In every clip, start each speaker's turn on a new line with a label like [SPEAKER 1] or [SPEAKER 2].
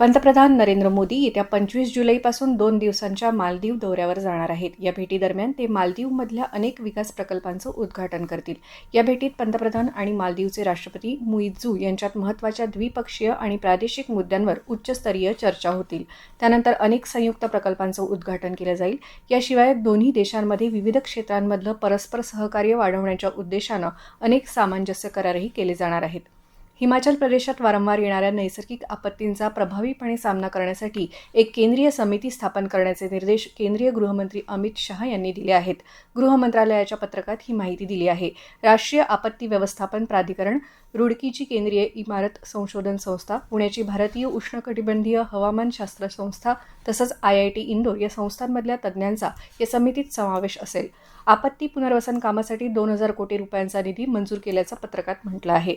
[SPEAKER 1] पंतप्रधान नरेंद्र मोदी येत्या पंचवीस जुलैपासून दोन दिवसांच्या मालदीव दौऱ्यावर जाणार आहेत. या भेटीदरम्यान ते मालदीवमधल्या अनेक विकास प्रकल्पांचं उद्घाटन करतील. या भेटीत पंतप्रधान आणि मालदीवचे राष्ट्रपती मुइझू यांच्यात महत्त्वाच्या द्विपक्षीय आणि प्रादेशिक मुद्द्यांवर उच्चस्तरीय चर्चा होतील. त्यानंतर अनेक संयुक्त प्रकल्पांचं उद्घाटन केलं जाईल. याशिवाय दोन्ही देशांमध्ये विविध क्षेत्रांमधलं परस्पर सहकार्य वाढवण्याच्या उद्देशानं अनेक सामंजस्य करारही केले जाणार आहेत. हिमाचल प्रदेशात वारंवार येणाऱ्या नैसर्गिक आपत्तींचा प्रभावीपणे सामना करण्यासाठी एक केंद्रीय समिती स्थापन करण्याचे निर्देश केंद्रीय गृहमंत्री अमित शहा यांनी दिले आहेत. गृह मंत्रालयाच्या पत्रकात ही माहिती दिली आहे. राष्ट्रीय आपत्ती व्यवस्थापन प्राधिकरण रुडकीची केंद्रीय इमारत संशोधन संस्था पुण्याची भारतीय उष्णकटिबंधीय हवामानशास्त्र संस्था तसंच आय आय टी इंदोर या संस्थांमधल्या तज्ज्ञांचा या समितीत समावेश असेल. आपत्ती पुनर्वसन कामासाठी दोन हजार कोटी रुपयांचा निधी मंजूर केल्याचं पत्रकात म्हटलं आहे.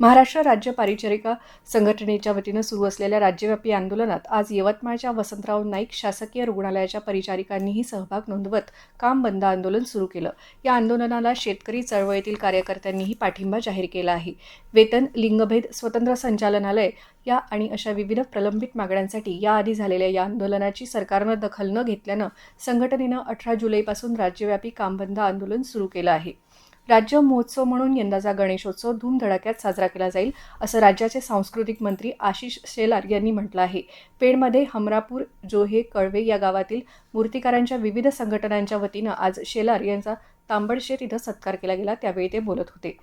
[SPEAKER 1] महाराष्ट्र राज्य पारिचारिका संघटनेच्या वतीनं सुरू असलेल्या राज्यव्यापी आंदोलनात आज यवतमाळच्या वसंतराव नाईक शासकीय रुग्णालयाच्या परिचारिकांनीही सहभाग नोंदवत काम बंद आंदोलन सुरू केलं. या आंदोलनाला शेतकरी चळवळीतील कार्यकर्त्यांनीही पाठिंबा जाहीर केला आहे. वेतन लिंगभेद स्वतंत्र संचालनालय या आणि अशा विविध प्रलंबित मागण्यांसाठी याआधी झालेल्या या आंदोलनाची सरकारनं दखल न घेतल्यानं संघटनेनं अठरा जुलैपासून राज्यव्यापी कामबंद आंदोलन सुरू केलं आहे. राज्य महोत्सव म्हणून यंदाचा गणेशोत्सव धूमधडाक्यात साजरा केला जाईल असं राज्याचे सांस्कृतिक मंत्री आशिष शेलार यांनी म्हटलं आहे. पेणमध्ये हमरापूर जोहे कळवे या गावातील मूर्तिकारांच्या विविध संघटनांच्या वतीनं आज शेलार यांचा तांबडशेत इथं सत्कार केला गेला त्यावेळी ते बोलत होते.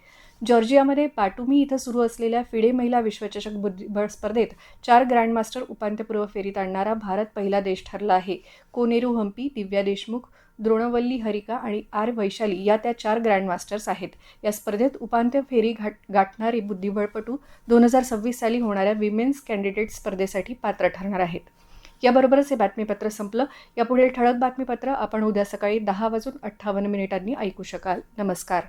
[SPEAKER 1] जॉर्जियामध्ये पाटुमी इथं सुरू असलेल्या फिडे महिला विश्वचषक बुद्धिबळ स्पर्धेत चार ग्रँडमास्टर उपांत्यपूर्व फेरीत आणणारा भारत पहिला देश ठरला आहे. कोनेरू हम्पी दिव्या देशमुख द्रोणवल्ली हरिका आणि आर वैशाली या त्या चार ग्रँडमास्टर्स आहेत. या स्पर्धेत उपांत्य फेरी घाट गाठणारे बुद्धिबळपटू दोन हजार सव्वीस साली होणाऱ्या विमेन्स कॅन्डिडेट स्पर्धेसाठी पात्र ठरणार आहेत. याबरोबरच हे बातमीपत्र संपलं. यापुढील ठळक बातमीपत्र आपण उद्या सकाळी दहा वाजून अठ्ठावन्न मिनिटांनी ऐकू शकाल. नमस्कार.